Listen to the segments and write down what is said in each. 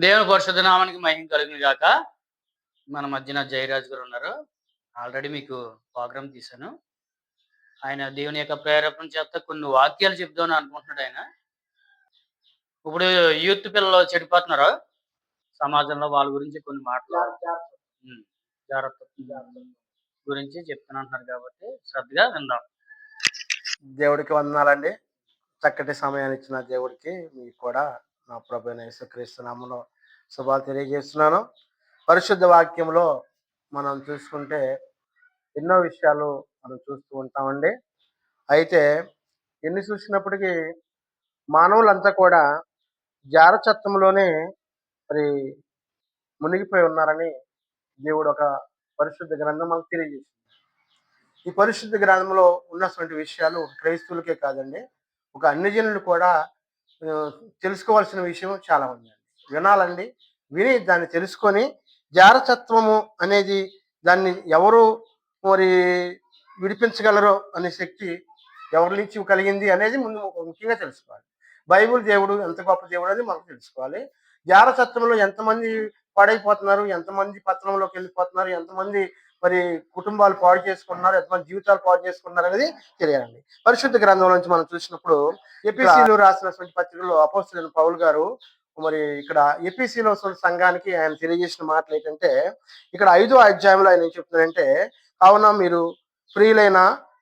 దేవుని పరిశుద్ధ నామానికి మహిమ కలుగును గాక మన మధ్యన జయరాజ్ గారు ఉన్నారు. ఆల్రెడీ మీకు ప్రోగ్రామ్ తీశాను. ఆయన దేవుని యొక్క ప్రేరేపణ చేత కొన్ని వాక్యాలు చెప్దామని అనుకుంటున్నాడు ఆయన. ఇప్పుడు యూత్ పిల్లలు చెడిపోతున్నారు. సమాజంలో వాళ్ళ గురించి కొన్ని మాటలు జాగ్రత్త గురించి చెప్తానంటున్నారు కాబట్టి శ్రద్ధగా విందాం. దేవుడికి వందనాలండి. చక్కటి సమయాన్ని ఇచ్చిన దేవుడికి మీకు కూడా నా ప్రభు యేసుక్రీస్తునామలో శుభాలు తెలియజేస్తున్నాను. పరిశుద్ధ వాక్యంలో మనం చూసుకుంటే ఎన్నో విషయాలు మనం చూస్తూ ఉంటామండి. అయితే ఎన్ని చూసినప్పటికీ మానవులంతా కూడా జారచత్వంలోనే మరి మునిగిపోయి ఉన్నారని దేవుడు ఒక పరిశుద్ధ గ్రంథం మనకు తెలియజేసింది. ఈ పరిశుద్ధ గ్రంథంలో ఉన్నటువంటి విషయాలు క్రైస్తవులకే కాదండి. ఒక అన్ని జనులు కూడా తెలుసుకోవాల్సిన విషయం చాలా ఉందండి వినాలండి విని దాన్ని తెలుసుకొని జారసత్వము అనేది దాన్ని ఎవరు మరి విడిపించగలరో అనే శక్తి ఎవరి నుంచి కలిగింది అనేది ముందు ముఖ్యంగా తెలుసుకోవాలి. బైబిల్ దేవుడు ఎంత గొప్ప దేవుడు అనేది మనకు తెలుసుకోవాలి. జారచత్వంలో ఎంతమంది పాడైపోతున్నారు ఎంతమంది పత్రంలోకి వెళ్ళిపోతున్నారు ఎంతమంది మరి కుటుంబాలు పాడు చేసుకుంటున్నారు ఎంతమంది జీవితాలు పాడు చేసుకుంటున్నారు అనేది తెలియాలండి. పరిశుద్ధ గ్రంథం నుంచి మనం చూసినప్పుడు ఎపిసిలో రాసినటువంటి పత్రికలో అపోస్తులైన పౌల్ గారు మరి ఇక్కడ ఎపిసిలో సంఘానికి ఆయన తెలియజేసిన మాటలు ఏంటంటే ఇక్కడ ఐదో అధ్యాయంలో ఆయన ఏం చెప్తున్నారంటే కావున మీరు ప్రియులైన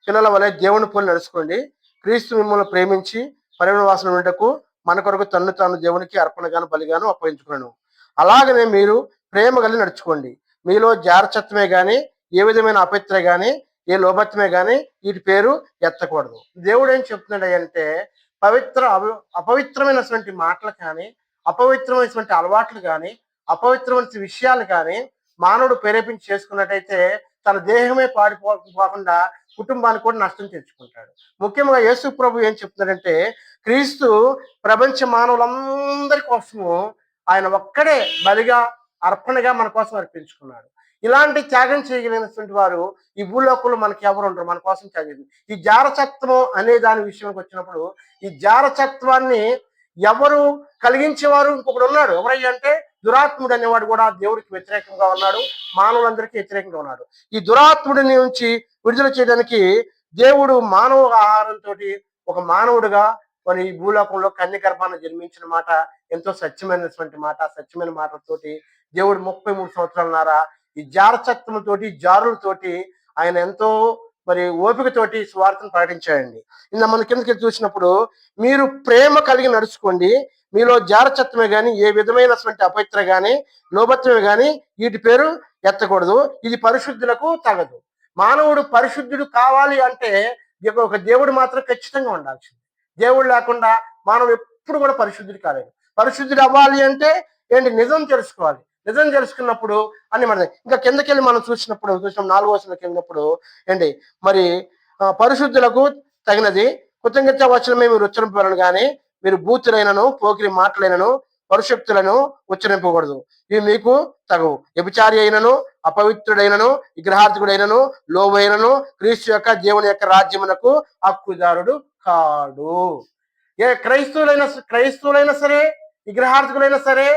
పిల్లల వలె దేవుని పోలి నడుచుకోండి. క్రీస్తు మిమ్మల్ని ప్రేమించి పరిణవాసన ఉండటకు మన కొరకు తన్ను తాను దేవునికి అర్పణగాను బలిగాను అప్పగించుకున్నాను. అలాగనే మీరు ప్రేమ కలిగి నడుచుకోండి. మీలో జారచత్వమే కానీ ఏ విధమైన అపవిత్ర కానీ ఏ లోభత్వమే కానీ వీటి పేరు ఎత్తకూడదు. దేవుడు ఏం చెప్తున్నాడు అంటే పవిత్ర అపవిత్రమైనటువంటి మాటలు కానీ అపవిత్రమైనటువంటి అలవాట్లు కానీ అపవిత్రమైన విషయాలు కానీ మానవుడు ప్రేరేపించి చేసుకున్నట్టయితే తన దేహమే పాడిపోకుండా కుటుంబానికి కూడా నష్టం తెచ్చుకుంటాడు. ముఖ్యంగా యేసు ప్రభు ఏం చెప్తున్నాడంటే క్రీస్తు ప్రపంచ మానవులందరి కోసము ఆయన ఒక్కడే బలిగా అర్పణగా మన కోసం అర్పించుకున్నాడు. ఇలాంటి త్యాగం చేయగలిగినటువంటి వారు ఈ భూలోకంలో మనకి ఎవరు ఉండరు. మన కోసం త్యాగం ఈ జారచత్వం అనే దాని విషయానికి వచ్చినప్పుడు ఈ జారచత్వాన్ని ఎవరు కలిగించేవారు? ఇంకొకడు ఉన్నాడు. ఎవరయ్యంటే దురాత్ముడు అనేవాడు కూడా దేవుడికి వ్యతిరేకంగా ఉన్నాడు. మానవులందరికీ వ్యతిరేకంగా ఉన్నాడు. ఈ దురాత్ముడిని నుంచి విడుదల చేయడానికి దేవుడు మానవ ఆహారంతో ఒక మానవుడిగా మరి ఈ భూలోకంలో కన్య గర్భాన్ని జన్మించిన మాట ఎంతో సత్యమైనటువంటి మాట. సత్యమైన మాటలతోటి దేవుడు ముప్పై మూడు సంవత్సరాలన్నారా ఈ జారచత్వంతోటి జారులతోటి ఆయన ఎంతో మరి ఓపికతోటి స్వార్థను ప్రకటించాడండి. ఇంత మన కిందకి చూసినప్పుడు మీరు ప్రేమ కలిగి నడుచుకోండి. మీలో జారచత్వమే కానీ ఏ విధమైనటువంటి అపవిత్ర కానీ లోభత్వమే కానీ వీటి పేరు ఎత్తకూడదు. ఇది పరిశుద్ధులకు తగదు. మానవుడు పరిశుద్ధుడు కావాలి అంటే ఇక ఒక దేవుడు మాత్రం ఖచ్చితంగా ఉండాల్సింది. దేవుడు లేకుండా మానవుడు ఎప్పుడు కూడా పరిశుద్ధుడు కాలేదు. పరిశుద్ధుడు అవ్వాలి అంటే ఏంటి? నిజం తెలుసుకోవాలి. నిజం తెలుసుకున్నప్పుడు అని మన ఇంకా కిందకెళ్ళి మనం చూసినప్పుడు చూసినాం నాలుగో వచనం వెళ్ళినప్పుడు ఏంటి? మరి పరిశుద్ధులకు తగినది కృతజ్ఞత వచనమే మీరు ఉచ్చరింపలను కానీ మీరు బూతులైనను పోకిరి మాటలైనను పరిశుక్తులను ఉచ్చరింపకూడదు. ఇవి మీకు తగవు. వ్యభిచారి అయినను అపవిత్రుడైనను విగ్రహార్థకుడైనను లోబైనను క్రీస్తు యొక్క దేవుని యొక్క రాజ్యమునకు హక్కుదారుడు కాడు. ఏ క్రైస్తవులైనా క్రైస్తవులైనా సరే విగ్రహార్థకులైనా సరే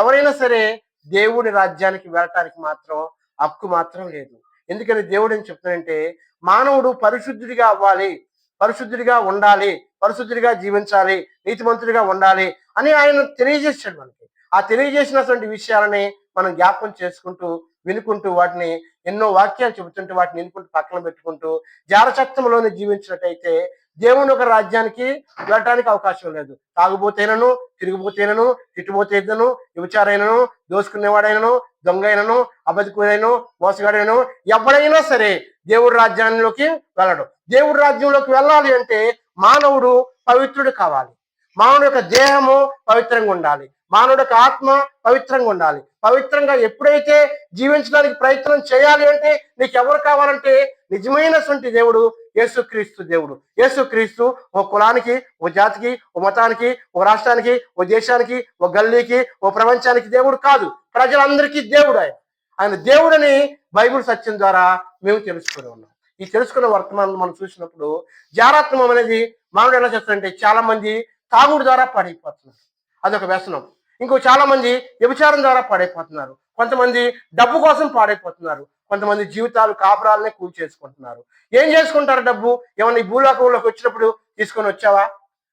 ఎవరైనా సరే దేవుడి రాజ్యానికి వెళ్ళటానికి మాత్రం హక్కు మాత్రం లేదు. ఎందుకని దేవుడు ఏం చెప్తున్నాడంటే మానవుడు పరిశుద్ధుడిగా అవ్వాలి పరిశుద్ధుడిగా ఉండాలి పరిశుద్ధుడిగా జీవించాలి నీతిమంతుడిగా ఉండాలి అని ఆయన తెలియజేశాడు మనకి. ఆ తెలియజేసినటువంటి విషయాలని మనం జ్ఞాపకం చేసుకుంటూ వినుకుంటూ వాటిని ఎన్నో వాక్యాలు చెబుతుంటూ వాటిని వినుకుంటూ పక్కన పెట్టుకుంటూ జారచక్తంలోనే జీవించినట్టయితే దేవుని ఒక రాజ్యానికి వెళ్ళటానికి అవకాశం లేదు. తాగుబోతేనను తిరిగిపోతేనను తిట్టుబోతేనను విచారైనను దోసుకునేవాడైనను దొంగ అయినను అబద్ధకుడైనను మోసగాడైనను ఎవడైనా సరే దేవుడి రాజ్యాల్లోకి వెళ్ళడు. దేవుడి రాజ్యంలోకి వెళ్ళాలి అంటే మానవుడు పవిత్రుడు కావాలి. మానవుడు యొక్క దేహము పవిత్రంగా ఉండాలి. మానవుడు యొక్క ఆత్మ పవిత్రంగా ఉండాలి. పవిత్రంగా ఎప్పుడైతే జీవించడానికి ప్రయత్నం చేయాలి అంటే నీకు ఎవరు కావాలంటే నిజమైనటువంటి దేవుడు యేసుక్రీస్తు దేవుడు. యేసుక్రీస్తు ఓ కులానికి ఓ జాతికి ఓ మతానికి ఓ రాష్ట్రానికి ఓ దేశానికి ఓ గల్లీకి ఓ ప్రపంచానికి దేవుడు కాదు. ప్రజలందరికీ దేవుడు ఆయన. ఆయన దేవుడని బైబిల్ సత్యం ద్వారా మేము తెలుసుకుని ఉన్నాం. ఈ తెలుసుకున్న వర్తమానం మనం చూసినప్పుడు జారాత్మం అనేది మానవుడు ఎలా చేస్తారంటే చాలా మంది తాగుడు ద్వారా పడైపోతున్నారు. అదొక వ్యసనం. ఇంకో చాలా మంది వ్యభిచారం ద్వారా పాడైపోతున్నారు. కొంతమంది డబ్బు కోసం పాడైపోతున్నారు. కొంతమంది జీవితాలు కాపురాలనే కూల్ చేసుకుంటున్నారు ఏం చేసుకుంటారు డబ్బు? ఏమన్నా ఈ భూలోకంలోకి వచ్చినప్పుడు తీసుకొని వచ్చావా?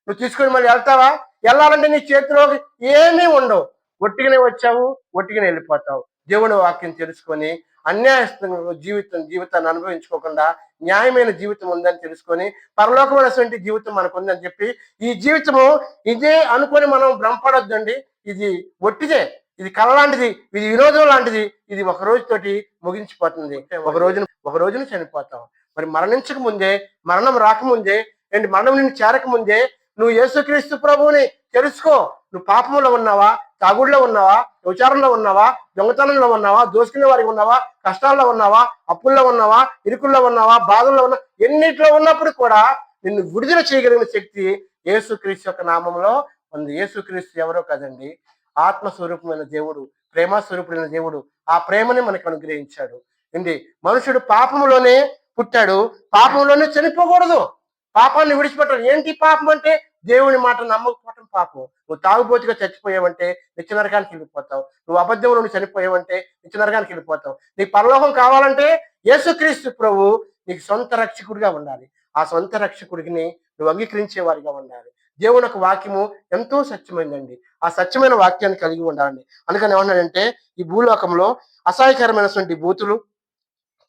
నువ్వు తీసుకొని మళ్ళీ వెళ్తావా? వెళ్ళాలంటే నీ చేతిలోకి ఏమీ ఉండవు. ఒట్టిగానే వచ్చావు ఒట్టిగానే వెళ్ళిపోతావు. దేవుని వాక్యం తెలుసుకొని అన్యాయస్తున్న జీవితం జీవితాన్ని అనుభవించుకోకుండా న్యాయమైన జీవితం ఉందని తెలుసుకొని పరలోకమైనటువంటి జీవితం మనకు ఉందని చెప్పి ఈ జీవితము ఇదే అనుకొని మనం భ్రమపడొద్దండి. ఇది ఒట్టిదే. ఇది కళ లాంటిది ఇది వినోదం లాంటిది ఇది ఒక రోజుతోటి ముగించిపోతుంది. ఒక రోజున ఒక రోజున చనిపోతాం. మరి మరణించక ముందే మరణం రాకముందే ఏంటి మరణం నిన్ను చేరక ముందే నువ్వు యేసుక్రీస్తు ప్రభువుని తెలుసుకో. నువ్వు పాపంలో ఉన్నావా తాగుడులో ఉన్నావా విచారంలో ఉన్నావా దొంగతనంలో ఉన్నావా దోసుకునే వారికి ఉన్నావా కష్టాల్లో ఉన్నావా అప్పుల్లో ఉన్నావా ఇరుకుల్లో ఉన్నావా బాధల్లో ఉన్నా ఎన్నిట్లో ఉన్నప్పుడు కూడా నిన్ను విడుదల చేయగలిగిన శక్తి యేసుక్రీస్తు యొక్క నామంలో ఉంది. యేసుక్రీస్తు ఎవరో కదండి ఆత్మస్వరూపమైన దేవుడు ప్రేమ స్వరూపుడైన దేవుడు ఆ ప్రేమని మనకు అనుగ్రహించాడు. ఏంటి? మనుషుడు పాపములోనే పుట్టాడు. పాపంలోనే చనిపోకూడదు. పాపాన్ని విడిచిపెట్టడం ఏంటి పాపం అంటే? దేవుని మాట నమ్మకపోవటం పాపం. నువ్వు తాగుబోతుగా చచ్చిపోయావంటే నిత్య నరకానికి వెళ్ళిపోతావు. నువ్వు అబద్ధంలో నువ్వు చనిపోయావంటే నిత్య నరకానికి వెళ్ళిపోతావు. నీకు పరలోకం కావాలంటే యేసుక్రీస్తు ప్రభు నీకు సొంత రక్షకుడిగా ఉండాలి. ఆ సొంత రక్షకుడికి నువ్వు అంగీకరించే వారిగా ఉండాలి. దేవుని యొక్క వాక్యము ఎంతో సత్యమైందండి. ఆ సత్యమైన వాక్యాన్ని కలిగి ఉండాలండి. అందుకని ఏమన్నాడంటే ఈ భూలోకంలో అసహాయకరమైనటువంటి బూతులు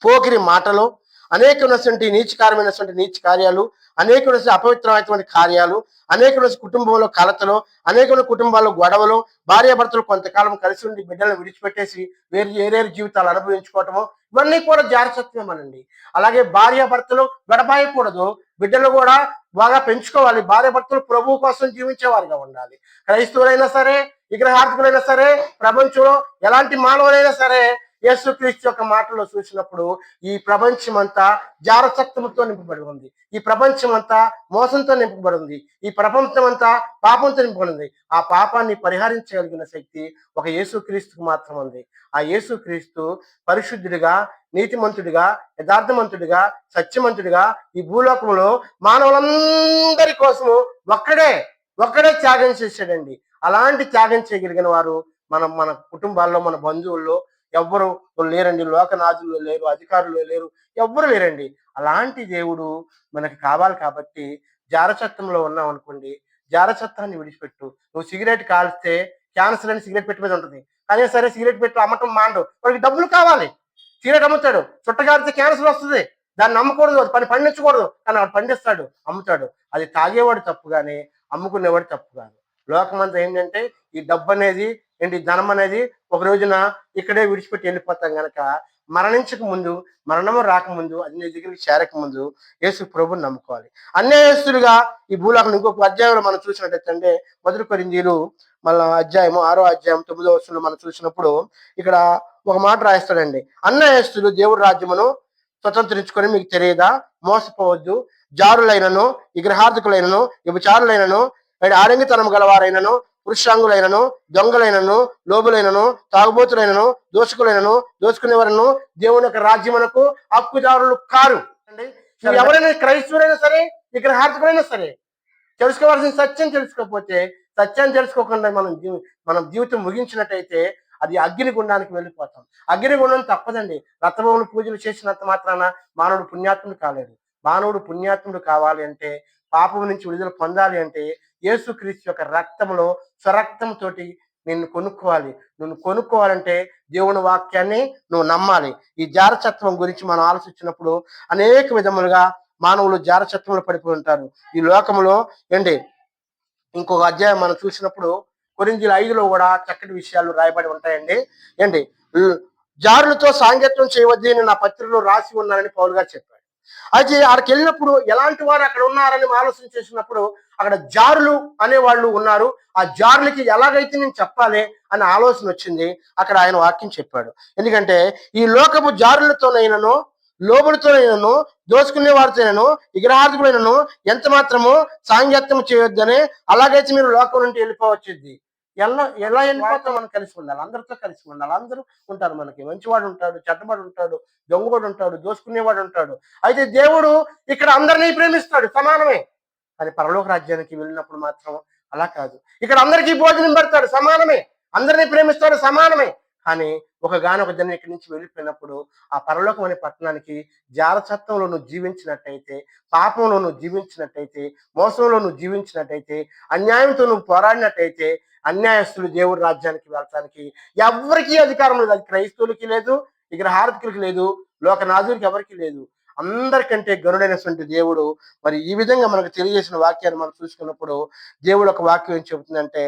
పోకిరి మాటలు అనేకమైనటువంటి నీచకారమైనటువంటి నీచ కార్యాలు అనేకమైన అపవిత్రమైనటువంటి కార్యాలు అనేకమైన కుటుంబంలో కలతలు అనేకమైన కుటుంబాల్లో గొడవలు భార్యాభర్తలు కొంతకాలం కలిసి ఉండి బిడ్డలను విడిచిపెట్టేసి వేరు వేరే జీవితాలు అనుభవించుకోవటము ఇవన్నీ కూడా జారసత్వమేనండి. అలాగే భార్యాభర్తలు గడపాయకూడదు. బిడ్డలు కూడా బాగా పెంచుకోవాలి. భార్యాభర్తలు ప్రభువు కోసం జీవించేవారుగా ఉండాలి. క్రైస్తవులైనా సరే విగ్రహార్థకులైనా సరే ప్రపంచంలో ఎలాంటి మానవులైనా సరే యేసుక్రీస్తు యొక్క మాటలో చూసినప్పుడు ఈ ప్రపంచం అంతా జారసత్వంతో నింపబడి ఉంది. ఈ ప్రపంచం అంతా మోసంతో నింపబడి ఉంది. ఈ ప్రపంచం అంతా పాపంతో నింపబడి ఉంది. ఆ పాపాన్ని పరిహరించగలిగిన శక్తి ఒక యేసుక్రీస్తుకు మాత్రం ఉంది. ఆ యేసుక్రీస్తు పరిశుద్ధుడిగా నీతిమంతుడిగా యథార్థమంతుడిగా సత్యమంతుడిగా ఈ భూలోకంలో మానవులందరి కోసము ఒక్కడే ఒక్కడే త్యాగం చేశాడండి. అలాంటి త్యాగం చేయగలిగిన వారు మనం మన కుటుంబాల్లో మన బంధువుల్లో ఎవ్వరు లేరండి లోకనాథులు లేరు అధికారులు లేరు ఎవ్వరు లేరండి. అలాంటి దేవుడు మనకి కావాలి కాబట్టి జారచత్వంలో ఉన్నాం అనుకోండి జారచత్వాన్ని విడిచిపెట్టు. నువ్వు సిగరెట్ కాల్స్తే క్యాన్సర్ అని సిగరెట్ పెట్టి మీద ఉంటుంది. కానీ సరే సిగరెట్ పెట్టి అమ్మటం మాండు వాడికి డబ్బులు కావాలి. సిగరెట్ అమ్ముతాడు. చుట్టగారితే క్యాన్సర్ వస్తుంది. దాన్ని నమ్మకూడదు అది పని పండించకూడదు. కానీ వాడు పండిస్తాడు అమ్ముతాడు. అది తాగేవాడు తప్పు కానీ అమ్ముకునేవాడు తప్పు కాదు. లోకమంతా ఏంటంటే ఈ డబ్బు అనేది ఏంటి? ధనం అనేది ఒక రోజున ఇక్కడే విడిచిపెట్టి వెళ్ళిపోతాం గనక మరణించక ముందు మరణము రాకముందు అది నీ దగ్గరికి చేరక ముందు యేసు ప్రభుని నమ్ముకోవాలి. అన్యాయస్తులుగా ఈ భూలోకం ఇంకొక అధ్యాయంలో మనం చూసినట్టయితే అంటే మొదటి కొరిందీలు మళ్ళీ అధ్యాయము ఆరో అధ్యాయం తొమ్మిదో వస్తువులు మనం చూసినప్పుడు ఇక్కడ ఒక మాట రాయిస్తాడండి అన్యాయస్తులు దేవుడి రాజ్యమును స్వతంత్రించుకొని మీకు తెలియదా? మోసపోవద్దు. జారులైనను విగ్రహార్థకులైనను విభచారులైనను ఆడంగితనం గలవారైనను పురుషాంగులైనను దొంగలైనను లోబులైనను తాగుబోతులైనను దోషకులైనను దోచుకునేవారను దేవుని యొక్క రాజ్యమునకు హక్కుదారులు కారు. ఎవరైనా క్రైస్తవులైనా సరే విగ్రహార్థకులైనా సరే తెలుసుకోవాల్సిన సత్యం తెలుసుకోకపోతే సత్యాన్ని తెలుసుకోకుండా మనం మనం జీవితం ముగించినట్టయితే అది అగ్నిగుండానికి వెళ్ళిపోతాం. అగ్నిగుండం తప్పదండి. రథభవన పూజలు చేసినంత మాత్రాన మానవుడు పుణ్యాత్ముడు కాలేడు మానవుడు పుణ్యాత్ముడు కావాలి అంటే పాపం నుంచి విడుదల పొందాలి అంటే యేసుక్రీస్తు యొక్క రక్తంలో స్వరక్తంతో నిన్ను కొనుక్కోవాలి. నువ్వు కొనుక్కోవాలంటే దేవుని వాక్యాన్ని నువ్వు నమ్మాలి. ఈ జారచత్వం గురించి మనం ఆలోచించినప్పుడు అనేక విధములుగా మానవులు జారచత్వంలో పడిపోయి ఉంటారు. ఈ లోకంలో ఏంటి? ఇంకొక అధ్యాయం మనం చూసినప్పుడు కొరింజీల ఐదులో కూడా చక్కటి విషయాలు రాయబడి ఉంటాయండి. ఏంటి? జారులతో సాంగత్యం చేయవద్దని నా పత్రికలో రాసి ఉన్నానని పౌలు గారు చెప్పాడు అయితే అక్కడికి వెళ్ళినప్పుడు ఎలాంటి వారు అక్కడ ఉన్నారని ఆలోచన చేసినప్పుడు అక్కడ జారులు అనే వాళ్ళు ఉన్నారు. ఆ జారులకి ఎలాగైతే నేను చెప్పాలి అనే ఆలోచన వచ్చింది. అక్కడ ఆయన వాక్యం చెప్పాడు. ఎందుకంటే ఈ లోకపు జారులతోనైనాను లోబులతోనైనను దోసుకునే వారితోనైనాను విగ్రహార్థకులైనను ఎంత మాత్రము సాంగత్యం చేయొద్దని అలాగైతే మీరు లోకం నుండి వెళ్ళిపోవచ్చుద్ది ఎలా ఎలా వెళ్ళిపోతాం మనం కలిసి ఉండాలి. అందరితో కలిసి ఉండాలి. అందరూ ఉంటారు మనకి. మంచివాడు ఉంటాడు చెడ్డవాడు ఉంటాడు దొంగవాడు ఉంటాడు దోసుకునేవాడు ఉంటాడు. అయితే దేవుడు ఇక్కడ అందరినీ ప్రేమిస్తాడు సమానమే. కానీ పరలోక రాజ్యానికి వెళ్ళినప్పుడు మాత్రం అలా కాదు. ఇక్కడ అందరికీ భోజనం పెడతాడు సమానమే. అందరినీ ప్రేమిస్తాడు సమానమే. కానీ ఒక గానొక జనం ఇక్కడి నుంచి వెళ్ళిపోయినప్పుడు ఆ పరలోకం అనే పట్టణానికి జారసత్వంలో నువ్వు జీవించినట్టయితే పాపంలో నువ్వు జీవించినట్టయితే మోసంలో నువ్వు జీవించినట్టయితే అన్యాయంతో నువ్వు పోరాడినట్టయితే అన్యాయస్తులు దేవుడి రాజ్యానికి వెళ్ళటానికి ఎవరికీ అధికారం లేదు. అది క్రైస్తవులకి లేదు ఇక్కడ హారతికులకి లేదు లోకనాథులకి ఎవరికి లేదు. అందరికంటే గరుడైనటువంటి దేవుడు మరి ఈ విధంగా మనకు తెలియజేసిన వాక్యాన్ని మనం చూసుకున్నప్పుడు దేవుడు ఒక వాక్యం ఏం చెబుతుందంటే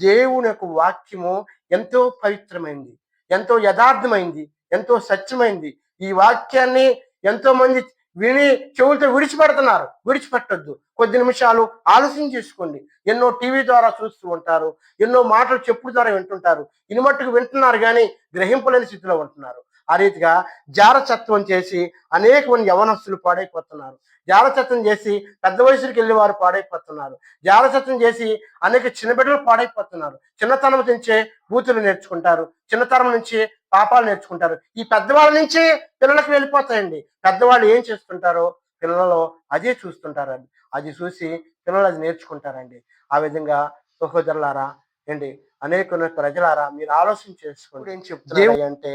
దేవుని యొక్క వాక్యము ఎంతో పవిత్రమైంది ఎంతో యథార్థమైంది ఎంతో సత్యమైంది. ఈ వాక్యాన్ని ఎంతో మంది విని చెవులతో విడిచిపెడుతున్నారు. విడిచిపెట్టద్దు. కొద్ది నిమిషాలు ఆలస్యం చేసుకోండి. ఎన్నో టీవీ ద్వారా చూస్తూ ఉంటారు. ఎన్నో మాటలు చెప్పుడు ద్వారా వింటుంటారు. ఇని మట్టుకు వింటున్నారు కానీ గ్రహింపలేని స్థితిలో ఉంటున్నారు. ఆ రీతిగా జారచత్వం చేసి అనేక మంది యవనస్తులు పాడైపోతున్నారు. జారచత్వం చేసి పెద్ద వయసుకి వెళ్ళి వారు పాడైపోతున్నారు. జారచత్వం చేసి అనేక చిన్న బిడ్డలు పాడైపోతున్నారు. చిన్నతనం నుంచే బూతులు నేర్చుకుంటారు. చిన్నతనం నుంచి పాపాలు నేర్చుకుంటారు. ఈ పెద్దవాళ్ళ నుంచి పిల్లలకు వెళ్ళిపోతాయండి. పెద్దవాళ్ళు ఏం చేస్తుంటారో పిల్లలు అదే చూస్తుంటారండి. అది చూసి పిల్లలు అది నేర్చుకుంటారండి. ఆ విధంగా సహోదరులారా ఏంటి? అనేక ప్రజలారా మీరు ఆలోచన చేసుకోండి. ఏం చెప్తున్నారు అంటే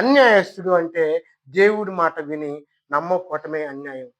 అన్యాయస్తుడు అంటే దేవుడి మాట విని నమ్మకపోవటమే అన్యాయం.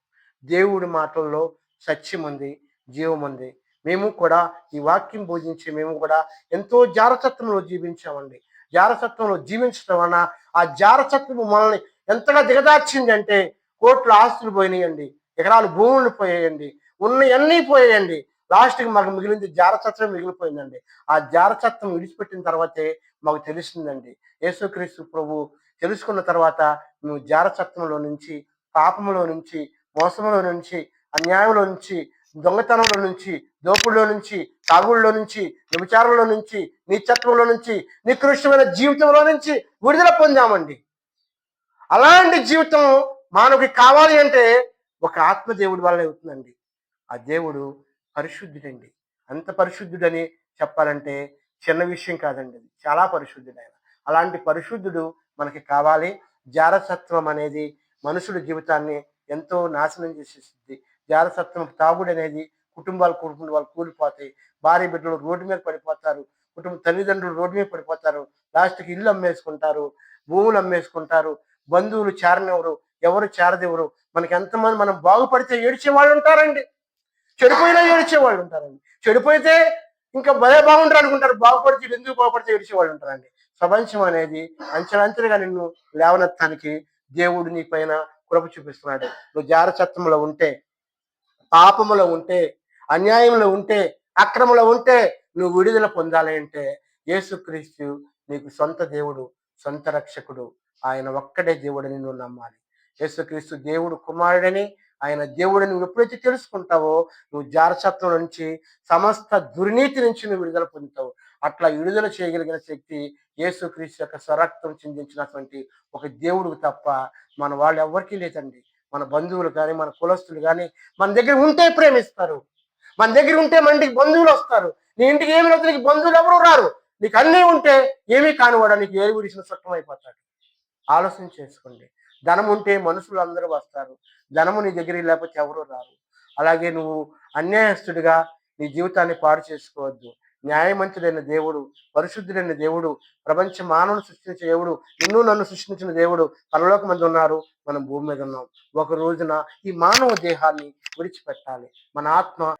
దేవుడి మాటల్లో సత్యం ఉంది జీవం ఉంది. మేము కూడా ఈ వాక్యం బోధించి మేము కూడా ఎంతో జారసత్వంలో జీవించామండి. జారసత్వంలో జీవించడం వలన ఆ జారసత్వం మనల్ని ఎంతగా దిగదార్చింది అంటే కోట్ల ఆస్తులు పోయినాయండి ఎకరాలు భూములు పోయాయండి ఉన్నవన్నీ పోయాయండి. లాస్ట్కి మాకు మిగిలింది జారసత్వం మిగిలిపోయిందండి. ఆ జారసత్వం విడిచిపెట్టిన తర్వాతే మాకు తెలిసిందండి. యేసుక్రీస్తు ప్రభు తెలుసుకున్న తర్వాత నువ్వు జారసత్వంలో నుంచి పాపంలో నుంచి మోసంలో నుంచి అన్యాయంలో నుంచి దొంగతనంలో నుంచి దోపుడులో నుంచి తాగుళ్ళలో నుంచి వ్యభిచారంలో నుంచి నీచత్వంలో నుంచి నికృష్టమైన జీవితంలో నుంచి విడుదల పొందామండి. అలాంటి జీవితం మానవుకి కావాలి అంటే ఒక ఆత్మదేవుడి వల్ల అవుతుందండి. ఆ దేవుడు పరిశుద్ధుడండి. అంత పరిశుద్ధుడని చెప్పాలంటే చిన్న విషయం కాదండి అది. చాలా పరిశుద్ధుడు ఆయన అలాంటి పరిశుద్ధుడు మనకి కావాలి. జారసత్వం అనేది మనుషుల జీవితాన్ని ఎంతో నాశనం చేసేస్తుంది జారసత్వం తాగుడు అనేది కుటుంబాలు కుటుంబాలు కూలిపోతాయి. భార్య బిడ్డలు రోడ్డు మీద పడిపోతారు. కుటుంబ తల్లిదండ్రులు రోడ్డు మీద పడిపోతారు. లాస్ట్కి ఇల్లు అమ్మేసుకుంటారు. భూములు అమ్మేసుకుంటారు. బంధువులు చేరనివ్వరు. ఎవరు చేరదివ్వరు మనకి ఎంతమంది మనం బాగుపడితే ఏడ్చే వాళ్ళు ఉంటారండి. చెడిపోయినా ఏడిచేవాళ్ళు ఉంటారండి. చెడిపోతే ఇంకా భలే బాగుంటారు అనుకుంటారు. బాగుపడితే ఎందుకు బాగుపడితే ఏడిచేవాళ్ళు ఉంటారండి. ప్రపంచం అనేది అంచెలంచెలుగా నిన్ను లేవనెత్తానికి దేవుడు నీ పైన కృప చూపిస్తున్నాడు. నువ్వు జారచత్వంలో ఉంటే పాపములో ఉంటే అన్యాయంలో ఉంటే అక్రమంలో ఉంటే నువ్వు విడుదల పొందాలి అంటే యేసుక్రీస్తు నీకు సొంత దేవుడు సొంత రక్షకుడు. ఆయన ఒక్కడే దేవుడని నువ్వు నమ్మాలి. యేసుక్రీస్తు దేవుడు కుమారుడని ఆయన దేవుడు నువ్వు ఎప్పుడైతే తెలుసుకుంటావో నువ్వు జారసత్వం నుంచి సమస్త దుర్నీతి నుంచి నువ్వు విడుదల పొందుతావు. అట్లా విడుదల చేయగలిగిన శక్తి యేసుక్రీస్తు యొక్క స్వరక్తం చిందించినటువంటి ఒక దేవుడికి తప్ప మన వాళ్ళు ఎవరికీ లేదండి. మన బంధువులు కానీ మన కులస్తులు కానీ మన దగ్గర ఉంటే ప్రేమిస్తారు. మన దగ్గర ఉంటే మన ఇంటికి బంధువులు వస్తారు. నీ ఇంటికి ఏమి లేదు నీకు బంధువులు ఎవరు రారు. నీకు అన్నీ ఉంటే ఏమీ కానివాడు నీకు ఏది విడిచిన సుఖం అయిపోతాడు. ఆలోచన చేసుకోండి. ధనం ఉంటే మనుషులు అందరూ వస్తారు. ధనము నీ దగ్గర లేకపోతే ఎవరు రారు. అలాగే నువ్వు అన్యాయస్తుడిగా నీ జీవితాన్ని పాడు చేసుకోవద్దు. న్యాయమంతుడైన దేవుడు పరిశుద్ధుడైన దేవుడు ప్రపంచ మానవుని సృష్టించిన దేవుడు నిన్ను నన్ను సృష్టించిన దేవుడు పరలోక మంది ఉన్నారు. మనం భూమి మీద ఉన్నాం. ఒక రోజున ఈ మానవ దేహాన్ని విడిచిపెట్టాలి. మన ఆత్మ